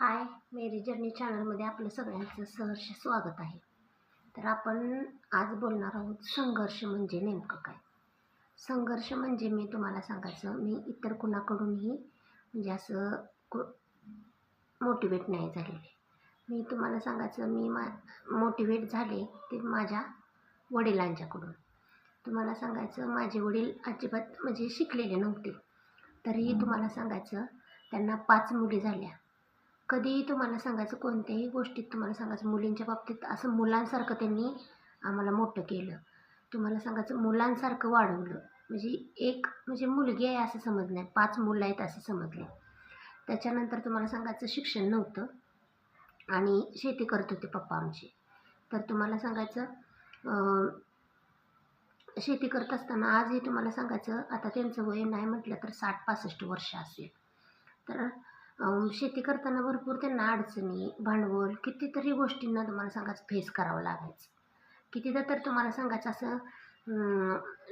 हाय मेरी journey चॅनलमध्ये आपलं सगळ्यांचं सहर्ष स्वागत आहे. तर आपण आज बोलणार आहोत संघर्ष म्हणजे नेमकं काय? संघर्ष म्हणजे मी तुम्हाला सांगायचं मी इतर कुणाकडूनही म्हणजे असं को मोटिवेट नाही झालेले. मी तुम्हाला सांगायचं मी मा मोटिवेट झाले ते माझ्या वडिलांच्याकडून. तुम्हाला सांगायचं माझे वडील अजिबात म्हणजे शिकलेले नव्हते. तरीही तुम्हाला सांगायचं त्यांना पाच मुली झाल्या. कधीही तुम्हाला सांगायचं कोणत्याही गोष्टीत तुम्हाला सांगायचं मुलींच्या बाबतीत असं मुलांसारखं त्यांनी आम्हाला मोठं केलं. तुम्हाला सांगायचं मुलांसारखं वाढवलं. म्हणजे एक म्हणजे मुलगी आहे असं समजलं नाही पाच मुलं आहेत असं समजले त्याच्यानंतर तुम्हाला सांगायचं शिक्षण नव्हतं आणि शेती करत होते पप्पा आमचे. तर तुम्हाला सांगायचं शेती करत असताना आजही तुम्हाला सांगायचं आता त्यांचं वय नाही म्हटलं तर साठ पासष्ट वर्ष असेल. तर शेती करताना भरपूर त्यांना अडचणी भांडवल कितीतरी गोष्टींना तुम्हाला सांगायचं फेस करावं लागायचं. कितीदा तर तुम्हाला सांगायचं असं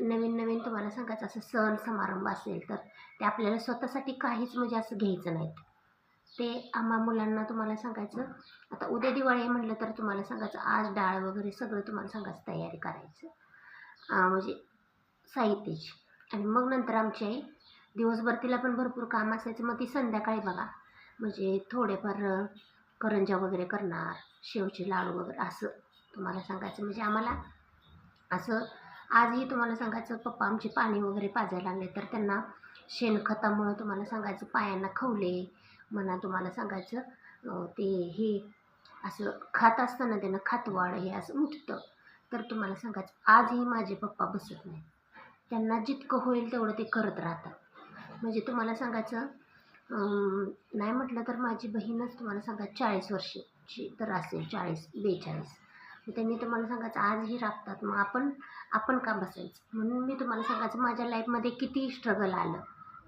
नवीन नवीन तुम्हाला सांगायचं असं सण समारंभ असेल तर ते आपल्याला स्वतःसाठी काहीच म्हणजे असं घ्यायचं नाहीत. ते आम्हा मुलांना तुम्हाला सांगायचं आता उद्या दिवाळी म्हटलं तर तुम्हाला सांगायचं आज डाळ वगैरे सगळं तुम्हाला सांगायचं तयारी करायचं. म्हणजे साहित्याची आणि मग नंतर आमची आई दिवसभर तिला पण भरपूर काम असायचं. मग ती संध्याकाळी बघा म्हणजे थोडेफार करंजा करंज्या वगैरे करणार शेवचे लाडू वगैरे असं तुम्हाला सांगायचं. म्हणजे आम्हाला असं आजही तुम्हाला सांगायचं पप्पा आमचे पाणी वगैरे पाजायला लागले तर त्यांना शेणखतामुळं तुम्हाला सांगायचं पायांना खवले म्हणा तुम्हाला सांगायचं ते हे असं खात असताना त्यांना खातवाड हे असं उठतं. तर तुम्हाला सांगायचं आजही माझे पप्पा बसत नाही त्यांना जितकं होईल तेवढं ते करत राहतात. म्हणजे तुम्हाला सांगायचं नाही म्हटलं तर माझी बहीणच तुम्हाला सांगा चाळीस वर्षाची तर असेल चाळीस बेचाळीस. मग त्यांनी तुम्हाला सांगायचं आजही राबतात मग आपण आपण का बसायचं? म्हणून मी तुम्हाला सांगायचं माझ्या लाईफमध्ये किती स्ट्रगल आलं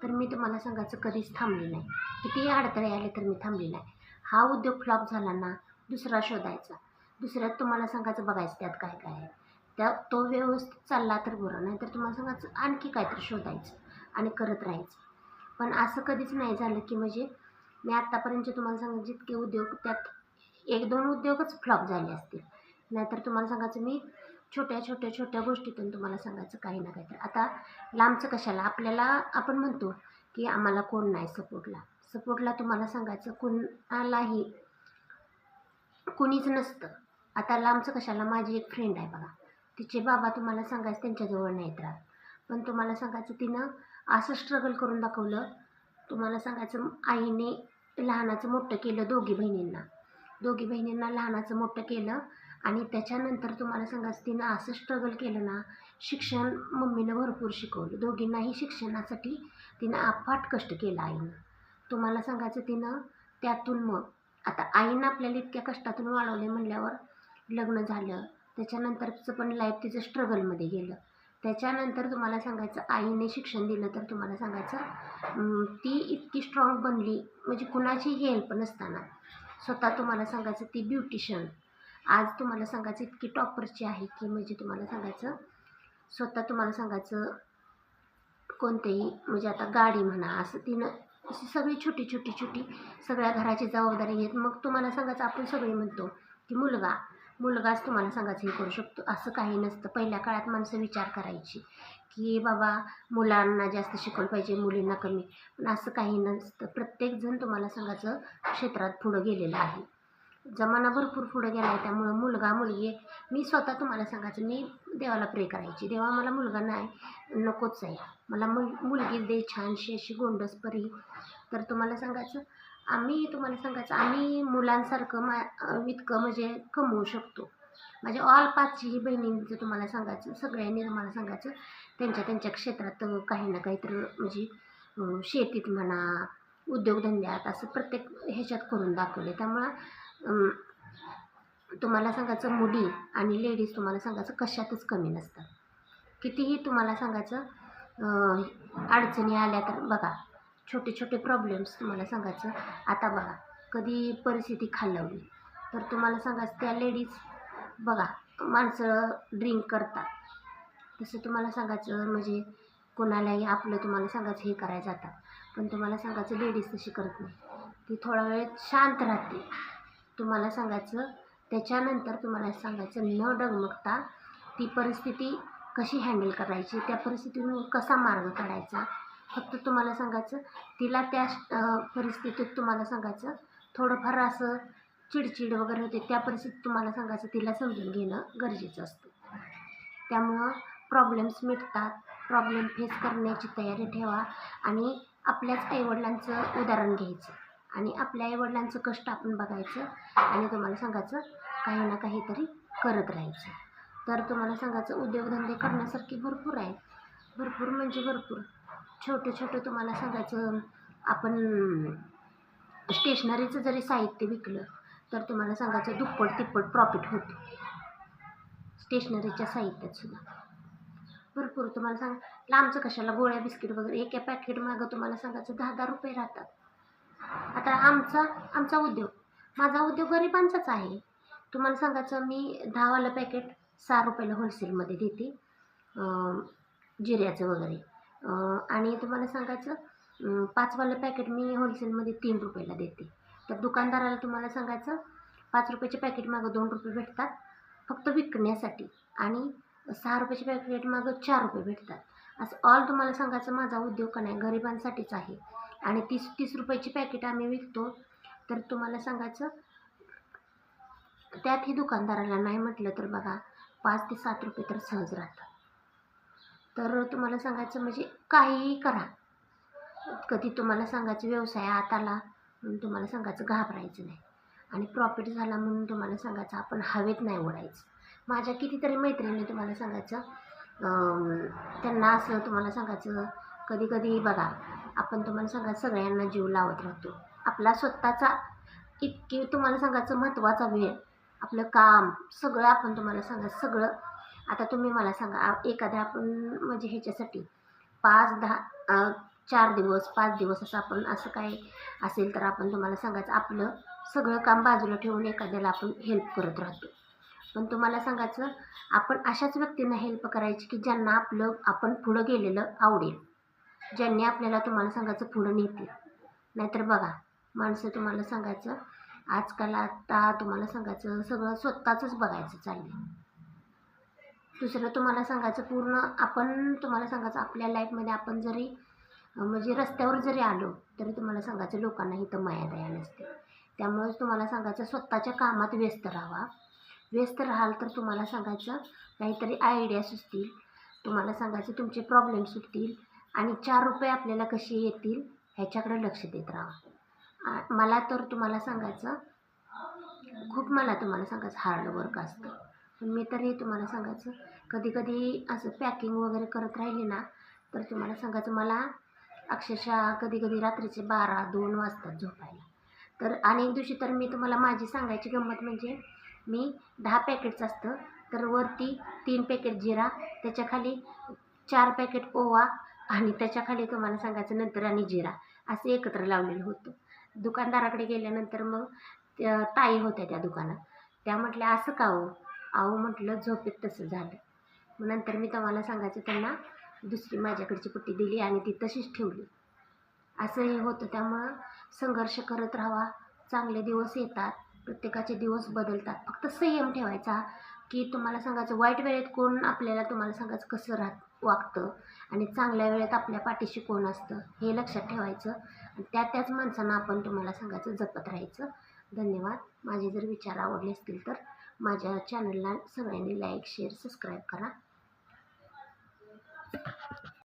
तर मी तुम्हाला सांगायचं कधीच थांबली नाही. कितीही अडथळे आले तर मी थांबली नाही. हा उद्योग फ्लॉप झाला ना दुसरा शोधायचा. दुसऱ्यात तुम्हाला सांगायचं बघायचं त्यात काय काय आहे. त्या तो व्यवस्थित चालला तर बरं नाही तर तुम्हाला सांगायचं आणखी काहीतरी शोधायचं. आणि करत राहायचं. पण असं कधीच नाही झालं की म्हणजे मी आत्तापर्यंत तुम्हाला सांगा जितके उद्योग त्यात एक दोन उद्योगच फ्लॉप झाले असतील. नाहीतर तुम्हाला सांगायचं मी छोट्या छोट्या छोट्या गोष्टीतून तुम्हाला सांगायचं काही ना काहीतरी. आता लांबचं कशाला? आपल्याला आपण म्हणतो की आम्हाला कोण नाही सपोर्टला सपोर्टला तुम्हाला सांगायचं कुणालाही कुणीच नसतं. आता लांबचं कशाला? माझी एक फ्रेंड आहे बघा. तिचे बाबा तुम्हाला सांगायचं त्यांच्याजवळ नाहीत राहत. पण तुम्हाला सांगायचं तिनं असं स्ट्रगल करून दाखवलं. तुम्हाला सांगायचं आईने लहानाचं मोठं केलं दोघी बहिणींना. दोघी बहिणींना लहानाचं मोठं केलं आणि त्याच्यानंतर तुम्हाला सांगायचं तिनं असं स्ट्रगल केलं ना शिक्षण मम्मीनं भरपूर शिकवलं. दोघींनाही शिक्षणासाठी तिनं अफाट कष्ट केलं आईनं. तुम्हाला सांगायचं तिनं त्यातून मग आता आईनं आपल्याला इतक्या कष्टातून वाढवले म्हणल्यावर लग्न झालं. त्याच्यानंतरचं पण लाईफ तिचं स्ट्रगलमध्ये गेलं. त्याच्यानंतर तुम्हाला सांगायचं आईने शिक्षण दिलं तर तुम्हाला सांगायचं ती इतकी स्ट्रॉंग बनली म्हणजे कुणाची हेल्प नसताना. स्वतः तुम्हाला सांगायचं ती ब्युटिशियन आज तुम्हाला सांगायचं इतकी टॉपरची आहे की म्हणजे तुम्हाला सांगायचं स्वतः तुम्हाला सांगायचं कोणतेही म्हणजे आता गाडी म्हणा असं तिनं अशी सगळी छोटी छोटी छोटी सगळ्या घराची जबाबदारी घेत मग तुम्हाला सांगायचं आपण सगळे म्हणतो की मुलगा मुलगाच तुम्हाला सांगायचं हे करू शकतो. असं काही नसतं. पहिल्या काळात माणसं विचार करायची की बाबा मुलांना जास्त शिकवलं पाहिजे मुलींना कमी. पण असं काही नसतं. प्रत्येकजण तुम्हाला सांगायचं क्षेत्रात पुढं गेलेलं आहे. जमाना भरपूर पुढं गेला आहे त्यामुळं मुलगा मुलगी मी स्वतः तुम्हाला सांगायचं मी देवाला प्रे करायची. देवा मला मुलगा नाही नकोच आहे. मला मुल मुलगी दे छानशी अशी गोंडस परी. तर तुम्हाला सांगायचं आम्ही तुम्हाला सांगायचं आम्ही मुलांसारखं मा इतकं म्हणजे कमवू शकतो. म्हणजे माझ्या ऑल पाचही बहिणींचं तुम्हाला सांगायचं सगळ्यांनी तुम्हाला सांगायचं त्यांच्या त्यांच्या क्षेत्रात काही ना काहीतरी म्हणजे शेतीत म्हणा उद्योगधंद्यात असं प्रत्येक ह्याच्यात करून दाखवले त्यामुळं तुम्हाला सांगायचं मुली आणि लेडीज तुम्हाला सांगायचं कशातच कमी नसतात कितीही तुम्हाला सांगायचं अडचणी आल्या तर बघा छोटे छोटे प्रॉब्लेम्स तुम्हाला सांगायचं. आता बघा कधी परिस्थिती खालावली तर तुम्हाला सांगायचं त्या लेडीज बघा माणसं ड्रिंक करतात. तसं तुम्हाला सांगायचं म्हणजे कोणालाही आपलं तुम्हाला सांगायचं हे करायला जातात. पण तुम्हाला सांगायचं लेडीज तशी करत नाही. ती थोडा वेळ शांत राहते. तुम्हाला सांगायचं त्याच्यानंतर तुम्हाला सांगायचं न डगमगता ती परिस्थिती कशी हँडल करायची त्या परिस्थितीतून कसा मार्ग काढायचा फक्त तुम्हाला सांगायचं तिला त्या परिस्थितीत तुम्हाला सांगायचं थोडंफार असं चिडचिड वगैरे होते त्या परिस्थितीत तुम्हाला सांगायचं तिला समजून घेणं गरजेचं असतं. त्यामुळं प्रॉब्लेम्स मिटतात प्रॉब्लेम फेस करण्याची तयारी ठेवा आणि आपल्याच आईवडिलांचं उदाहरण घ्यायचं आणि आपल्या आईवडिलांचं कष्ट आपण बघायचं आणि तुम्हाला सांगायचं काही ना काहीतरी करत राहायचं. तर तुम्हाला सांगायचं उद्योगधंदे करण्यासारखे भरपूर आहेत. भरपूर म्हणजे भरपूर. छोटं छोटं तुम्हाला सांगायचं आपण स्टेशनरीचं जरी साहित्य विकलं तर तुम्हाला सांगायचं दुप्पट तिप्पट प्रॉफिट होतं. स्टेशनरीच्या साहित्यात सुद्धा. भरपूर तुम्हाला सांग लांबचं कशाला गोळ्या बिस्किट वगैरे एका पॅकेट मागं तुम्हाला सांगायचं दहा दहा रुपये राहतात. आता आमचा आमचा उद्योग माझा उद्योग गरिबांचाच आहे. तुम्हाला सांगायचं मी दहावालं पॅकेट सहा रुपयाला होलसेलमध्ये देते जिऱ्याचं वगैरे. आणि तुम्हाला सांगायचं पाचवालं पॅकेट मी होलसेलमध्ये तीन रुपयाला देते. तर दुकानदाराला तुम्हाला सांगायचं पाच रुपयाचे पॅकेट मागं दोन रुपये भेटतात फक्त विकण्यासाठी आणि सहा रुपयाचे पॅकेट मागं चार रुपये भेटतात. असं ऑल तुम्हाला सांगायचं माझा उद्योग का नाही गरिबांसाठीच आहे. आणि तीस तीस रुपयाची पॅकेट आम्ही विकतो. तर तुम्हाला सांगायचं त्यातही दुकानदाराला नाही म्हटलं तर बघा पाच ते सात रुपये तर सहज राहतात. तर तुम्हाला सांगायचं म्हणजे काहीही करा. कधी तुम्हाला सांगायचं व्यवसाय आत आला म्हणून तुम्हाला सांगायचं घाबरायचं नाही. आणि प्रॉफिट झाला म्हणून तुम्हाला सांगायचं आपण हवेत नाही ओढायचं. माझ्या कितीतरी मैत्रिणी तुम्हाला सांगायचं त्यांना असं तुम्हाला सांगायचं कधी कधी बघा आपण तुम्हाला सांगायचं सगळ्यांना जीव लावत राहतो. आपला स्वतःचा इतकी तुम्हाला सांगायचं महत्त्वाचा वेळ आपलं काम सगळं आपण तुम्हाला सांगा सगळं आता तुम्ही मला सांगा एखाद्या आपण म्हणजे ह्याच्यासाठी पाच दहा चार दिवस पाच दिवस असं आपण असं काय असेल तर आपण तुम्हाला सांगायचं आपलं सगळं काम बाजूला ठेवून एखाद्याला आपण हेल्प करत राहतो. पण तुम्हाला सांगायचं आपण अशाच व्यक्तींना हेल्प करायची की ज्यांना आपलं आपण पुढं गेलेलं आवडेल. ज्यांनी आपल्याला तुम्हाला सांगायचं पुढं नेतील. नाहीतर बघा माणसं तुम्हाला सांगायचं आजकाल आता तुम्हाला सांगायचं सगळं स्वतःचंच बघायचं चाललं दुसरं तुम्हाला सांगायचं पूर्ण आपण तुम्हाला सांगायचं आपल्या लाईफमध्ये आपण जरी म्हणजे रस्त्यावर जरी आलो तरी तुम्हाला सांगायचं लोकांना इथं मायादया नसते. त्यामुळेच तुम्हाला सांगायचं स्वतःच्या कामात व्यस्त राहावा व्यस्त राहाल तर तुम्हाला सांगायचं काहीतरी आयडिया सुचतील. तुम्हाला सांगायचं तुमचे प्रॉब्लेम सुटतील. आणि चार रुपये आपल्याला कसे येतील ह्याच्याकडे लक्ष देत राहा. मला तर तुम्हाला सांगायचं खूप मला तुम्हाला सांगायचं हार्ड वर्क असतं. मी तर हे तुम्हाला सांगायचं कधी कधी असं पॅकिंग वगैरे करत राहिले ना तर तुम्हाला सांगायचं मला अक्षरशः कधी कधी रात्रीचे बारा दोन वाजतात झोपायला. तर आणि एक दिवशी तर मी तुम्हाला माझी सांगायची गंमत म्हणजे मी दहा पॅकेटचं असतं तर वरती तीन पॅकेट जिरा त्याच्याखाली चार पॅकेट ओवा आणि त्याच्याखाली तुम्हाला सांगायचं नंतर आणि जिरा असं एकत्र लावलेलं होतं. दुकानदाराकडे गेल्यानंतर मग त्या ताई होत्या त्या दुकानात. त्या म्हटल्या असं का हो? अहो म्हटलं झोपेत तसं झालं. मग नंतर मी तुम्हाला सांगायचं त्यांना दुसरी माझ्याकडची पुट्टी दिली आणि ती तशीच ठेवली. असं हे होतं त्यामुळं संघर्ष करत राहावा. चांगले दिवस येतात प्रत्येकाचे दिवस बदलतात. फक्त संयम ठेवायचा की तुम्हाला सांगायचं वाईट वेळेत कोण आपल्याला तुम्हाला सांगायचं कसं राहत वागतं आणि चांगल्या वेळेत आपल्या पाठीशी कोण असतं हे लक्षात ठेवायचं. आणि त्या त्याच माणसांना आपण तुम्हाला सांगायचं जपत राहायचं. धन्यवाद. माझे जर विचार आवडले असतील तर माझ्या चॅनलला सगळ्यांनी लाईक शेअर सबस्क्राईब करा.